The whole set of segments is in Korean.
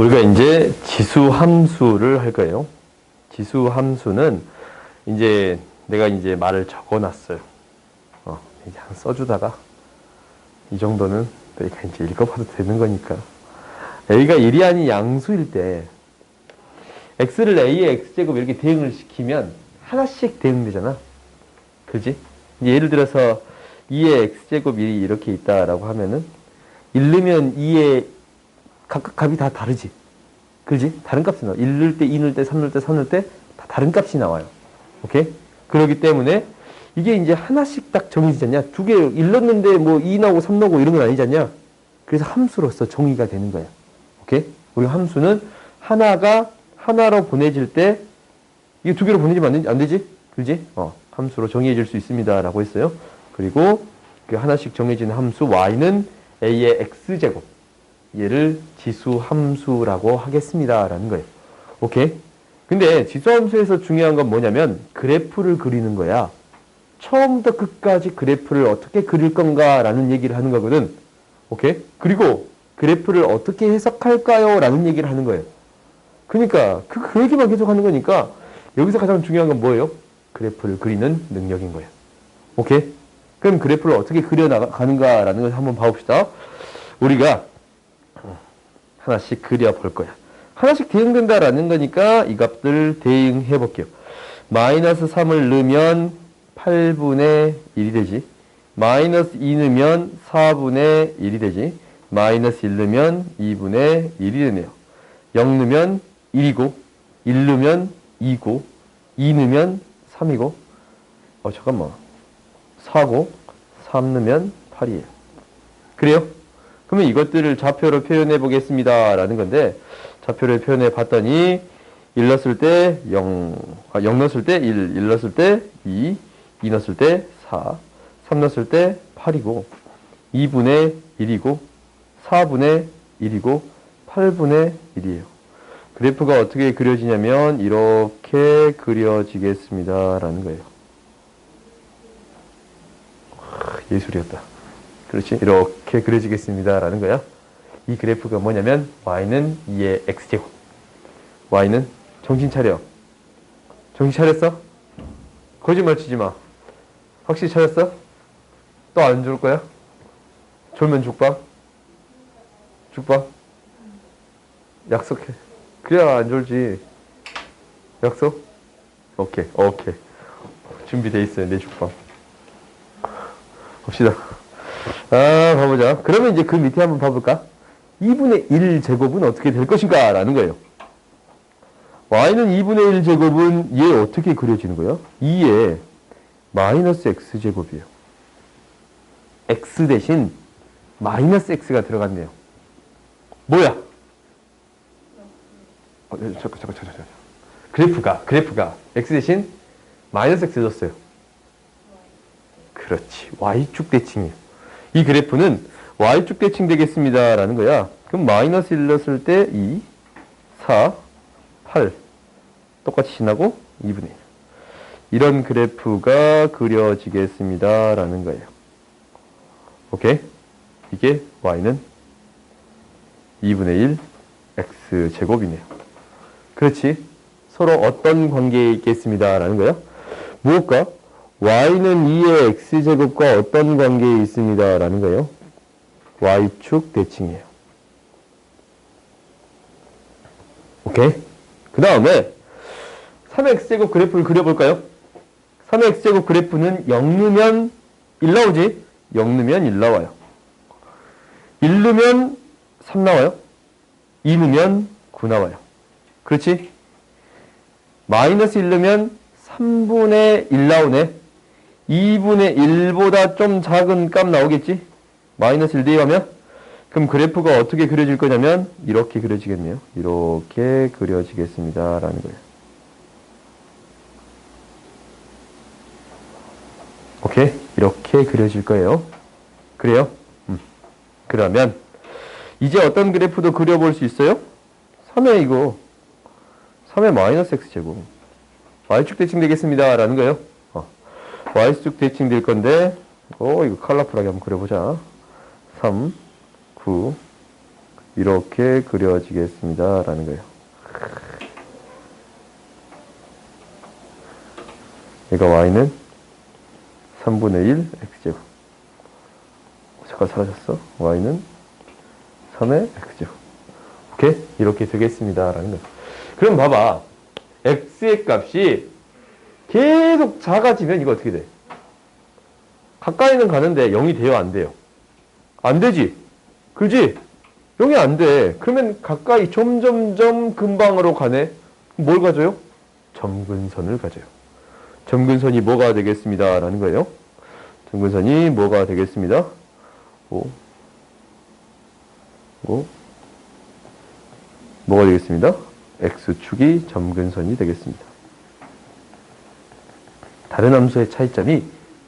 우리가 이제 지수 함수를 할 거예요. 지수 함수는 이제 내가 이제 말을 적어 놨어요. 어, 이제 한 써주다가 이 정도는 내가 이제 읽어봐도 되는 거니까. A가 1이 아닌 양수일 때 X를 A의 X제곱 이렇게 대응을 시키면 하나씩 대응되잖아. 그지? 예를 들어서 2의 X제곱이 이렇게 있다라고 하면은 1 넣으면 2의 각각 값이 다 다르지. 그지? 다른 값이 나와. 1 넣을 때, 2 넣을 때, 3 넣을 때, 4 넣을 때 다 다른 값이 나와요. 오케이? 그렇기 때문에 이게 이제 하나씩 딱 정해지지 않냐? 두 개, 1 넣는데 뭐 2 나오고 3 나오고 이런 건 아니지 않냐? 그래서 함수로서 정의가 되는 거야. 오케이? 우리 함수는 하나가 하나로 보내질 때 이게 두 개로 보내지면 안, 되지? 안 되지? 그지? 어, 함수로 정의해질 수 있습니다. 라고 했어요. 그리고 그 하나씩 정해진 함수 y는 a의 x제곱. 얘를 지수 함수라고 하겠습니다. 라는 거예요. 오케이? 근데 지수 함수에서 중요한 건 뭐냐면 그래프를 그리는 거야. 처음부터 끝까지 그래프를 어떻게 그릴 건가 라는 얘기를 하는 거거든. 오케이? 그리고 그래프를 어떻게 해석할까요? 라는 얘기를 하는 거예요. 그러니까 그, 그 얘기만 계속 하는 거니까 여기서 가장 중요한 건 뭐예요? 그래프를 그리는 능력인 거예요. 오케이? 그럼 그래프를 어떻게 그려나가는가라는 걸 한번 봐봅시다. 우리가 하나씩 그려볼 거야. 하나씩 대응된다라는 거니까 이 값들 대응해 볼게요. 마이너스 3을 넣으면 8분의 1이 되지. 마이너스 2 넣으면 4분의 1이 되지. 마이너스 1 넣으면 2분의 1이 되네요. 0 넣으면 1이고, 1 넣으면 2고, 2 넣으면 3이고, 어, 잠깐만. 4고, 3 넣으면 8이에요. 그래요? 그러면 이것들을 좌표로 표현해 보겠습니다. 라는 건데, 좌표를 표현해 봤더니, 1 넣었을 때 0, 아, 0 넣었을 때 1, 1 넣었을 때 2, 2 넣었을 때 4, 3 넣었을 때 8이고, 2분의 1이고, 4분의 1이고, 8분의 1이에요. 그래프가 어떻게 그려지냐면, 이렇게 그려지겠습니다. 라는 거예요. 예술이었다. 그렇지? 이렇게 그려지겠습니다. 라는 거야. 이 그래프가 뭐냐면 y는 2의 x제곱. y는 정신 차려. 정신 차렸어? 거짓말 치지 마. 확실히 차렸어? 또안줄 거야? 졸면 죽밥? 죽밥? 약속해. 그래야 안 졸지. 약속? 오케이, 오케이. 준비돼 있어요, 내 죽밥. 봅시다. 아, 봐보자. 그러면 이제 그 밑에 한번 봐볼까? 2분의 1 제곱은 어떻게 될 것인가? 라는 거예요. y는 2분의 1 제곱은 얘 어떻게 그려지는 거예요? 2에 마이너스 x 제곱이에요. x 대신 마이너스 x가 들어갔네요. 뭐야? 어, 잠깐, 잠깐, 잠깐, 잠깐. 그래프가, 그래프가 x 대신 마이너스 x 줬어요. 그렇지. y축 대칭이에요. 이 그래프는 y축 대칭 되겠습니다. 라는 거야. 그럼 마이너스 1 넣었을 때 2, 4, 8. 똑같이 지나고 2분의 1. 이런 그래프가 그려지겠습니다. 라는 거예요. 오케이? 이게 y는 2분의 1 x 제곱이네요. 그렇지? 서로 어떤 관계에 있겠습니다. 라는 거야. 무엇과? Y는 2의 x제곱과 어떤 관계에 있습니다. 라는 거예요. y축 대칭이에요. 오케이? 그 다음에 3x제곱 그래프를 그려볼까요? 3x제곱 그래프는 0 넣으면 1 나오지? 0 넣으면 1 나와요. 1 넣으면 3 나와요. 2 넣으면 9 나와요. 그렇지? 마이너스 1 넣으면 3분의 1 나오네. 2분의 1보다 좀 작은 값 나오겠지? 마이너스 1 대입하면? 그럼 그래프가 어떻게 그려질 거냐면 이렇게 그려지겠네요. 이렇게 그려지겠습니다. 라는 거예요. 오케이? 이렇게 그려질 거예요. 그래요? 음. 그러면 이제 어떤 그래프도 그려볼 수 있어요? 3회 이거 3회 마이너스 x제곱 y축 대칭 되겠습니다. 라는 거예요. 어. y축 대칭 될 건데 오 이거 컬러풀하게 한번 그려보자. 3 9, 이렇게 그려지겠습니다. 라는 거예요. 얘가 y는 3분의 1 x제곱. 잠깐 사라졌어. y는 3의 x제곱. 오케이? 이렇게 되겠습니다. 라는 거예요. 그럼 봐봐. x의 값이 계속 작아지면 이거 어떻게 돼? 가까이는 가는데 0이 돼요? 안 돼요? 안 되지? 그지? 0이 안 돼. 그러면 가까이 점점점 근방으로 가네? 뭘 가져요? 점근선을 가져요. 점근선이 뭐가 되겠습니다. 라는 거예요. 점근선이 뭐가 되겠습니다. 5, 5, 뭐가 되겠습니다. x축이 점근선이 되겠습니다. 다른 함수의 차이점이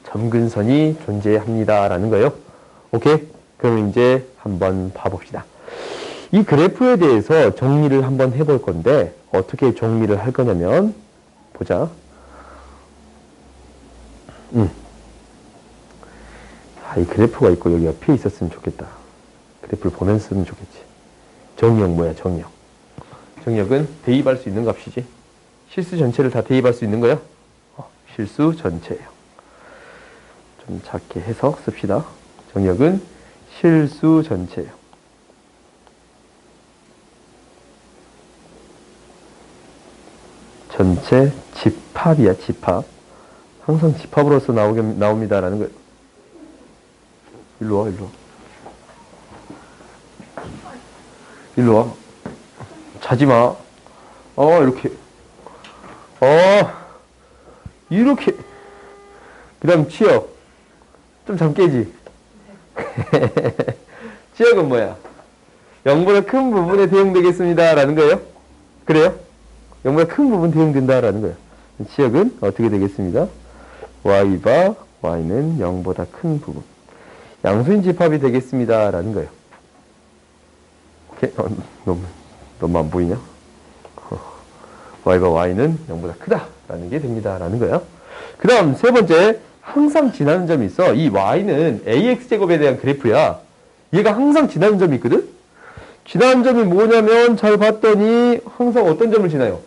점근선이 존재합니다. 라는 거예요. 오케이? 그럼 이제 한번 봐봅시다. 이 그래프에 대해서 정리를 한번 해볼 건데, 어떻게 정리를 할 거냐면, 보자. 음. 아, 이 그래프가 있고 여기 옆에 있었으면 좋겠다. 그래프를 보면서 쓰면 좋겠지. 정의역 뭐야, 정의역. 정의역은 대입할 수 있는 값이지. 실수 전체를 다 대입할 수 있는 거야? 어, 실수 전체예요. 좀 작게 해서 씁시다. 정의역은 실수 전체예요. 전체 집합이야, 집합. 항상 집합으로서 나오게, 나옵니다라는 거예요. 일로 와, 일로 와. 일로 와. 자지 마. 어, 이렇게. 어, 이렇게. 그 다음 치역. 좀 잠 깨지. 치역은 뭐야? 0보다 큰 부분에 대응되겠습니다. 라는 거예요. 그래요? 0보다 큰 부분 대응된다 라는 거예요. 치역은 어떻게 되겠습니다. y바 y는 0보다 큰 부분. 양수인 집합이 되겠습니다. 라는 거예요. 오케이? 어, 너무, 너무 안 보이냐? 어, y바 y는 0보다 크다. 라는 게 됩니다. 라는 거예요. 그 다음 세 번째, 항상 지나는 점이 있어. 이 y는 ax제곱에 대한 그래프야. 얘가 항상 지나는 점이 있거든? 지나는 점이 뭐냐면 잘 봤더니 항상 어떤 점을 지나요?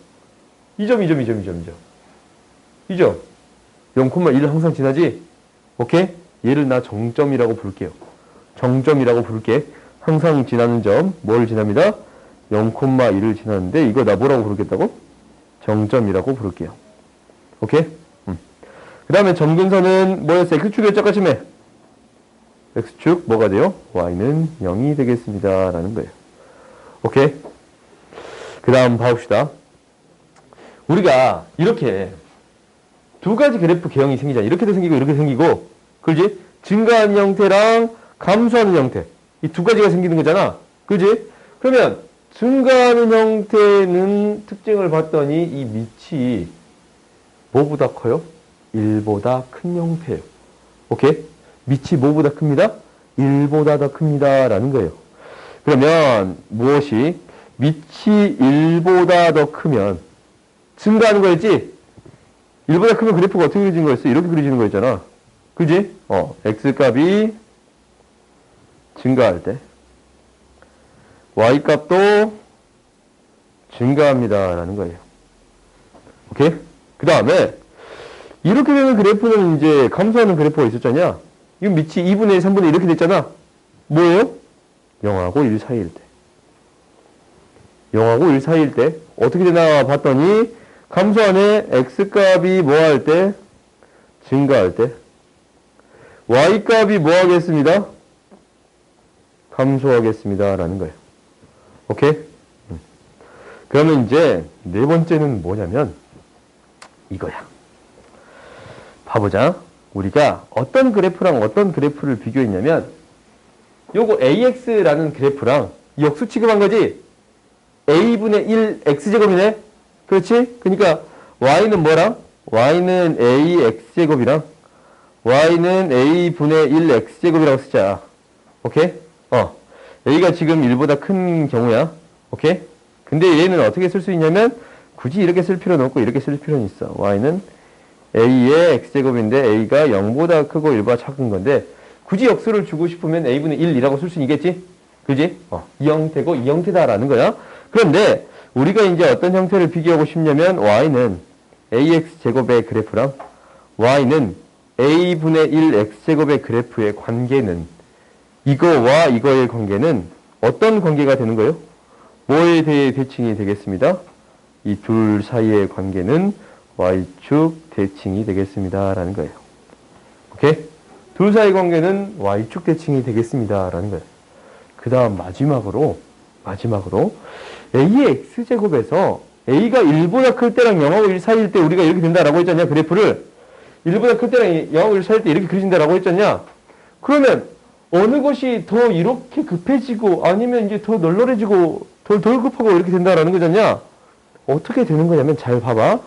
이 점, 이 점, 이 점, 이 점, 이 점. 이 점. 0,1을 항상 지나지? 오케이? 얘를 나 정점이라고 부를게요. 정점이라고 부를게. 항상 지나는 점, 뭘 지납니다? 0,1을 지나는데, 이거 나 뭐라고 부르겠다고? 정점이라고 부를게요. 오케이? 음. 그 다음에 점근선은 뭐였어? X축이었죠? 까심해. X축 뭐가 돼요? Y는 0이 되겠습니다. 라는 거예요. 오케이? 그 다음 봐봅시다. 우리가 이렇게 두 가지 그래프 개형이 생기잖아. 이렇게도 생기고 이렇게 생기고, 그지? 증가하는 형태랑 감소하는 형태. 이 두 가지가 생기는 거잖아. 그지? 그러면 증가하는 형태는 특징을 봤더니 이 밑이 뭐보다 커요? 1보다 큰 형태예요. 오케이? 밑이 뭐보다 큽니다? 1보다 더 큽니다. 라는 거예요. 그러면 무엇이 밑이 1보다 더 크면 증가하는 거였지? 1보다 크면 그래프가 어떻게 그려지는 거였어? 이렇게 그려지는 거였잖아. 그지? 어, x값이 증가할 때 y값도 증가합니다. 라는 거예요. 오케이? 그 다음에 이렇게 되는 그래프는 이제 감소하는 그래프가 있었잖냐? 이건 밑이 2분의 1, 3분의 1 이렇게 됐잖아. 뭐예요? 0하고 1 사이일 때. 0하고 1 사이일 때 어떻게 되나 봤더니 감소안에 x값이 뭐 할 때? 증가할 때. y값이 뭐 하겠습니다? 감소하겠습니다. 라는 거예요. 오케이? 음. 그러면 이제 네 번째는 뭐냐면 이거야. 봐보자. 우리가 어떤 그래프랑 어떤 그래프를 비교했냐면 요거 AX라는 그래프랑 역수 취급한 거지? A분의 1 X제곱이네? 그렇지? 그러니까 Y는 뭐랑? Y는 A X제곱이랑 Y는 A분의 1 X제곱이라고 쓰자. 오케이? 어. A가 지금 1보다 큰 경우야. 오케이? 근데 얘는 어떻게 쓸 수 있냐면 굳이 이렇게 쓸 필요는 없고 이렇게 쓸 필요는 있어. Y는 A의 X제곱인데 A가 0보다 크고 1보다 작은 건데 굳이 역수를 주고 싶으면 A분의 1이라고 쓸 수 있겠지? 그지? 어, 이 형태고 이 형태다라는 거야. 그런데 우리가 이제 어떤 형태를 비교하고 싶냐면 y는 ax 제곱의 그래프랑 y는 a분의 1 x 제곱의 그래프의 관계는 이거와 이거의 관계는 어떤 관계가 되는 거예요? 뭐에 대해 대칭이 되겠습니다? 이 둘 사이의 관계는 y축 대칭이 되겠습니다. 라는 거예요. 오케이? 둘 사이의 관계는 y축 대칭이 되겠습니다. 라는 거예요. 그 다음 마지막으로, 마지막으로, a의 x제곱에서 a가 1보다 클 때랑 0하고 1 사이일 때 우리가 이렇게 된다라고 했잖냐, 그래프를. 1보다 클 때랑 0하고 1 사이일 때 이렇게 그려진다라고 했잖냐. 그러면 어느 것이 더 이렇게 급해지고 아니면 이제 더 널널해지고 덜, 덜 급하고 이렇게 된다라는 거잖냐. 어떻게 되는 거냐면 잘 봐봐.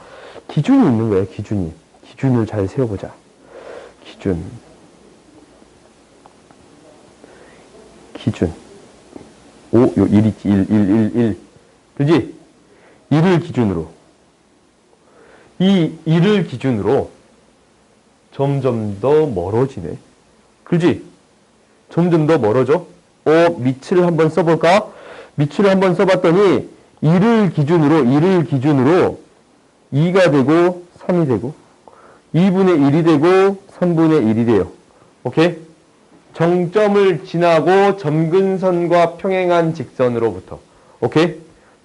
기준이 있는 거야, 기준이. 기준을 잘 세워보자. 기준. 기준. 오, 요1 있지. 1, 1, 1, 1. 그지? 1을 기준으로. 이 1을 기준으로 점점 더 멀어지네. 그지? 점점 더 멀어져. 어, 밑을 한번 써볼까? 밑을 한번 써봤더니 1을 기준으로, 1을 기준으로 2가 되고 3이 되고 2분의 1이 되고 3분의 1이 돼요. 오케이? 정점을 지나고 점근선과 평행한 직선으로부터. 오케이?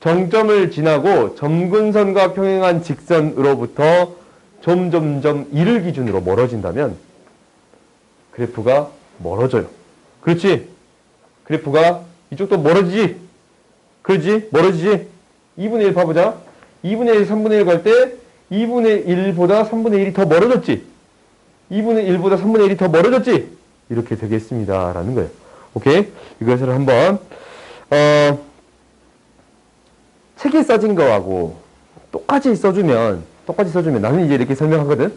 정점을 지나고 점근선과 평행한 직선으로부터 점점점 1을 기준으로 멀어진다면 그래프가 멀어져요. 그렇지? 그래프가 이쪽도 멀어지지? 그렇지? 멀어지지? 2분의 1 봐보자. 2분의 1, 3분의 1 갈 때 2분의 1보다 3분의 1이 더 멀어졌지? 2분의 1보다 3분의 1이 더 멀어졌지? 이렇게 되겠습니다. 라는 거예요. 오케이? 이것을 한번, 어, 책에 써진 거하고 똑같이 써주면, 똑같이 써주면, 나는 이제 이렇게 설명하거든?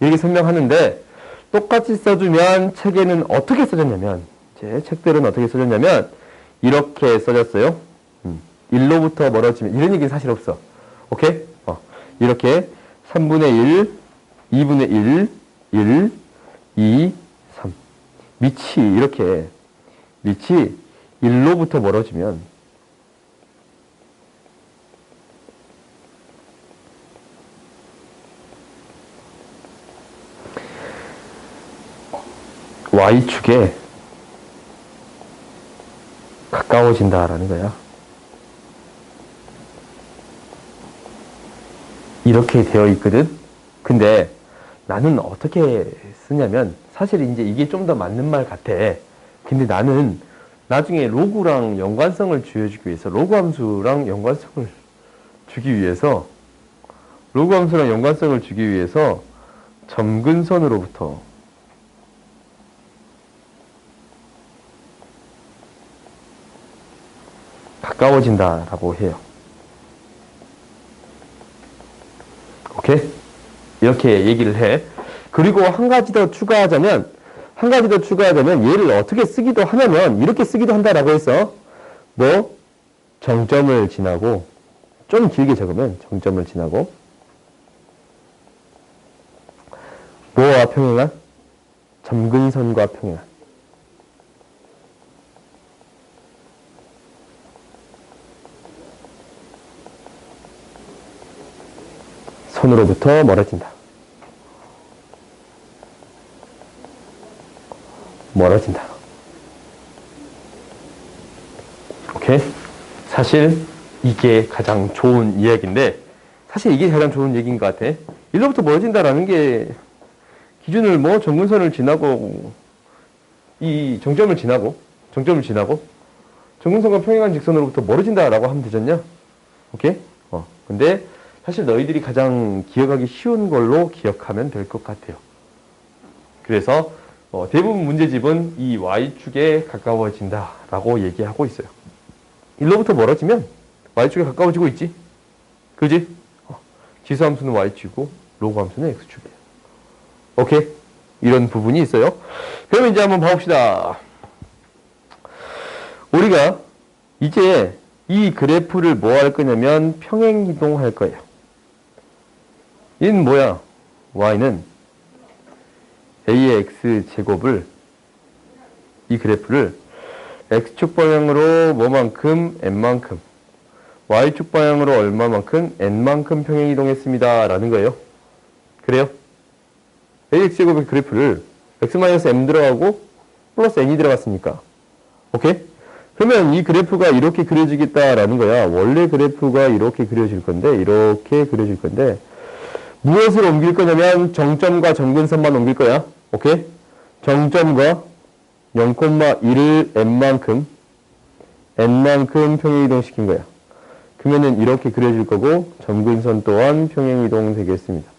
이렇게 설명하는데, 똑같이 써주면 책에는 어떻게 써졌냐면, 제 책들은 어떻게 써졌냐면, 이렇게 써졌어요. 음, 1로부터 멀어지면, 이런 얘기는 사실 없어. 오케이? 어, 이렇게 3분의 1, 2분의 1, 1, 2, 3. 밑이 이렇게, 밑이 1로부터 멀어지면, y축에 가까워진다라는 거야. 이렇게 되어 있거든. 근데 나는 어떻게 쓰냐면 사실 이제 이게 좀 더 맞는 말 같아. 근데 나는 나중에 로그랑 연관성을 주어주기 위해서 로그 함수랑 연관성을 주기 위해서 로그 함수랑 연관성을 주기 위해서 점근선으로부터 가까워진다라고 해요. 오케이? 이렇게 얘기를 해. 그리고 한 가지 더 추가하자면, 한 가지 더 추가하자면 얘를 어떻게 쓰기도 하냐면, 이렇게 쓰기도 한다라고 해서, 뭐, 정점을 지나고, 좀 길게 적으면 정점을 지나고, 뭐와 평행한? 점근선과 평행한. 선으로부터 멀어진다. 멀어진다. 오케이? 사실 이게 가장 좋은 이야기인데 사실 이게 가장 좋은 얘기인 것 같아. 일로부터 멀어진다라는 게 기준을 뭐 정근선을 지나고 이 정점을 지나고 정점을 지나고 정근선과 평행한 직선으로부터 멀어진다라고 하면 되잖냐? 오케이? 어. 근데 사실 너희들이 가장 기억하기 쉬운 걸로 기억하면 될 것 같아요. 그래서 어, 대부분 문제집은 이 y축에 가까워진다라고 얘기하고 있어요. 1로부터 멀어지면 y축에 가까워지고 있지. 그지? 어, 지수함수는 y축이고 로그 함수는 x축이에요. 오케이? 이런 부분이 있어요. 그럼 이제 한번 봐봅시다. 우리가 이제 이 그래프를 뭐 할 거냐면 평행 이동할 거예요. 얘는 뭐야? y는 a의 x 제곱을 이 그래프를 x축 방향으로 뭐만큼 n만큼 y축 방향으로 얼마만큼 n만큼 평행 이동했습니다. 라는 거예요. 그래요? ax제곱의 그래프를 x-m 들어가고 플러스 n이 들어갔으니까. 오케이? 그러면 이 그래프가 이렇게 그려지겠다라는 거야. 원래 그래프가 이렇게 그려질 건데, 이렇게 그려질 건데, 무엇을 옮길 거냐면 정점과 점근선만 옮길 거야. 오케이? 정점과 0,1을 n만큼, n만큼 평행이동시킨 거야. 그러면은 이렇게 그려질 거고, 점근선 또한 평행이동 되겠습니다.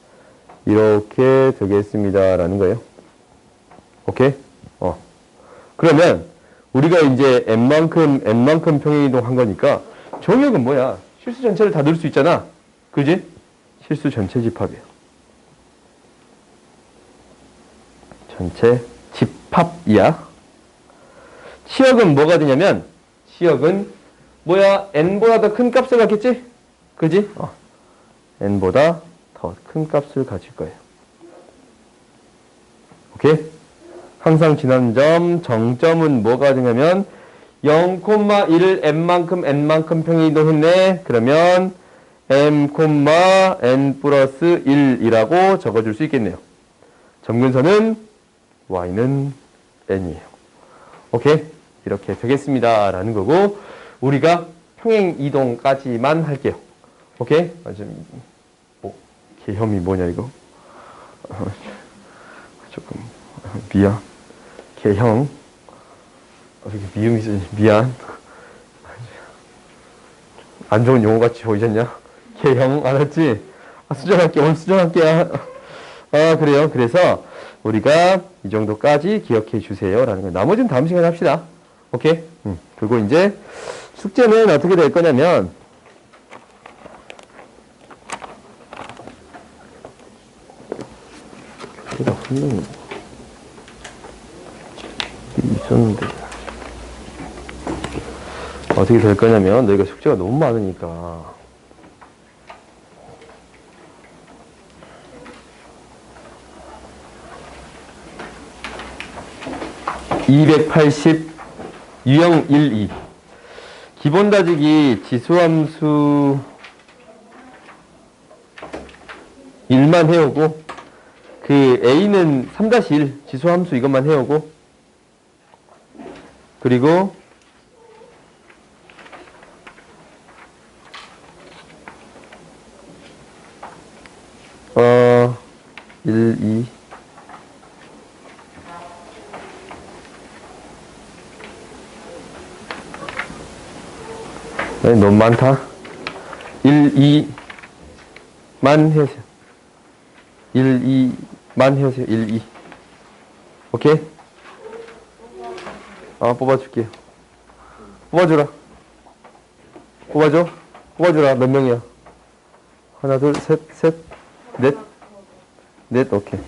이렇게 되겠습니다 라는 거예요. 오케이? 어. 그러면 우리가 이제 n만큼 n만큼 평행이동 한 거니까 정역은 뭐야? 실수 전체를 다 넣을 수 있잖아. 그지? 실수 전체 집합이에요. 전체 집합이야. 치역은 뭐가 되냐면 치역은 뭐야? n보다 더 큰 값을 갖겠지? 그지? 어. n보다 더 큰 값을 가질 거예요. 오케이? 항상 지난 점 정점은 뭐가 되냐면 0,1을 n만큼 n만큼 평행이동했네. 그러면 m, n 플러스 1이라고 적어줄 수 있겠네요. 점근선은 y는 n이에요. 오케이? 이렇게 되겠습니다. 라는 거고 우리가 평행 이동까지만 할게요. 오케이? 아, 좀, 뭐, 개혐이 뭐냐 이거? 조금 미안. 개형. 미음이 있어. 미안. 안 좋은 용어 같이 보이셨냐? 개형 알았지? 아, 수정할게. 오늘 수정할게. 아, 그래요. 그래서 우리가 이 정도까지 기억해 주세요. 라는 거. 나머지는 다음 시간에 합시다. 오케이? 음. 그리고 이제 숙제는 어떻게 될 거냐면 여기다 훈련 있었는데 어떻게 될 거냐면 너희가 숙제가 너무 많으니까 (280) 유형 1, 2 기본 다지기 지수함수 1만 해오고 그 a는 3-1 지수함수 이것만 해오고 그리고 어 1, 2 너무 많다. 1, 2만 해주세요. 1, 2만 해주세요. 1, 2. 오케이? 아, 뽑아줄게요. 뽑아주라. 뽑아줘. 뽑아주라. 몇 명이야? 하나, 둘, 셋, 셋, 넷. 넷, 오케이.